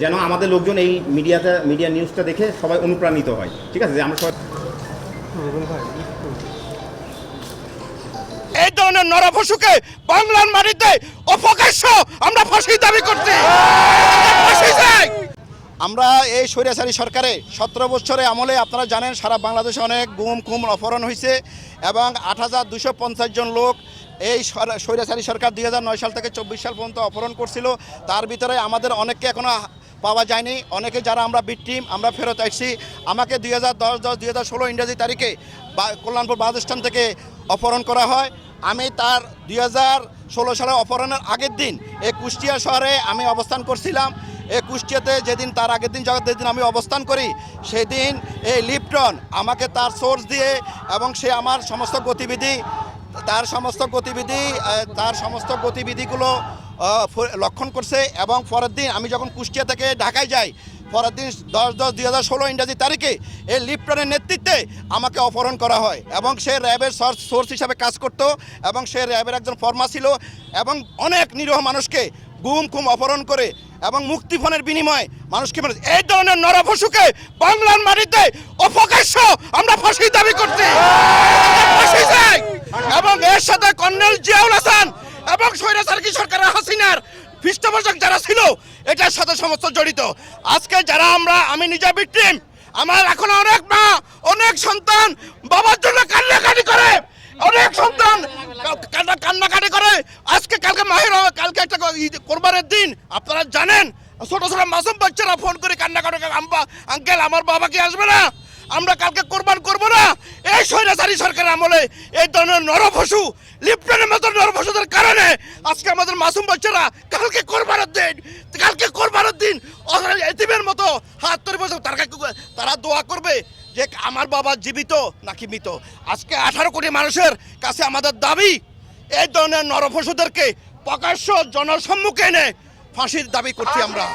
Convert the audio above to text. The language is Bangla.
যেন আমাদের লোকজন এই মিডিয়াতে মিডিয়া নিউজটা দেখে সবাই অনুপ্রাণিত হয়। ঠিক আছে? যে আমরা সবাই এই ধরনের নরপশুকে বাংলার মাটিতে অপকাশ্য আমরা ফাঁসি দাবি করছি। আমরা এই স্বৈরাচারী সরকারে সতেরো বছরে আমলে আপনারা জানেন সারা বাংলাদেশে অনেক গুম খুম অপহরণ হয়েছে এবং আট হাজার দুশো পঞ্চাশ জন লোক এই সর- স্বৈরাচারী সরকার দুই হাজার নয় সাল থেকে চব্বিশ সাল পর্যন্ত অপহরণ করছিল। তার ভিতরে আমাদের অনেককে এখনও পাওয়া যায়নি। অনেকে যারা আমরা বিটিম আমরা ফেরত আসছি। আমাকে দুই হাজার দশ দশ, দুই হাজার ষোলো ইংরেজি তারিখে কল্যাণপুর বাস স্ট্যান্ড থেকে অপহরণ করা হয়। আমি তার দুই হাজার ষোলো সালে অপহরণের আগের দিন এই কুষ্টিয়া শহরে আমি অবস্থান করছিলাম। এই কুষ্টিয়াতে যেদিন, তার আগের দিন জগৎ যেদিন আমি অবস্থান করি, সেদিন এই লিপটন আমাকে তার সোর্স দিয়ে এবং সে আমার সমস্ত গতিবিধি, তার সমস্ত গতিবিধি তার সমস্ত গতিবিধিগুলো লক্ষণ করছে এবং পরের দিন আমি যখন কুষ্টিয়া থেকে ঢাকায় যাই, পরের দিন দশ দশ দুই হাজার ষোলো ইংরাজি তারিখে এই লিপটনের নেতৃত্বে আমাকে অপহরণ করা হয় এবং সে র্যাবের সোর্স হিসাবে কাজ করত এবং সে র্যাবের একজন ফর্মা ছিল এবং অনেক নিরীহ মানুষকে গুম খুম অপহরণ করে এবং মুক্তিপণের বিনিময়ে মানুষকে মেরে- এই ধরনের নরপশুকে বাংলার মাটিতে অপকাশ্য আমরা ফাঁসি দাবি করছি। এবং এর সাথে কর্নেল জিয়াউল এবং স্বৈরাচারী সরকারের হাসিনার পৃষ্ঠপোষক যারা ছিল, এটার সাথে সমস্ত জড়িত। আজকে যারা আমরা, আমি নিজে বিক্রিম আমার এখন অনেক মা, অনেক সন্তান বাবার জন্য কান্নাকাটি করে, অনেক সন্তান কান্না, কান্নাকাটি করে। আজকে কালকে মাহের কালকে একটা কোরবানের দিন, আপনারা জানেন, ছোট ছোট মাসুম বাচ্চারা ফোন করে কান্নাকাটি আঙ্কেল, আমার বাবা কি আসবে না? আমরা কালকে কোরবান করব না। এই স্বৈরাচারী সরকার আমলে এই ধরনের নরপশু লিপ্টনের মতো নরপশুদের কারণে আজকে আমাদের মাসুম বাচ্চারা কালকে কোরবানের দিন, কালকে কোরবানের দিন এতিমের মতো হাত ধরে বসে তারা তারা দোয়া করবে যে আমার বাবা জীবিত নাকি মৃত। আজকে আঠারো কোটি মানুষের কাছে আমাদের দাবি, এই ধরনের নরপশুদেরকে প্রকাশ্য জনসম্মুখে এনে ফাঁসির দাবি করছি আমরা।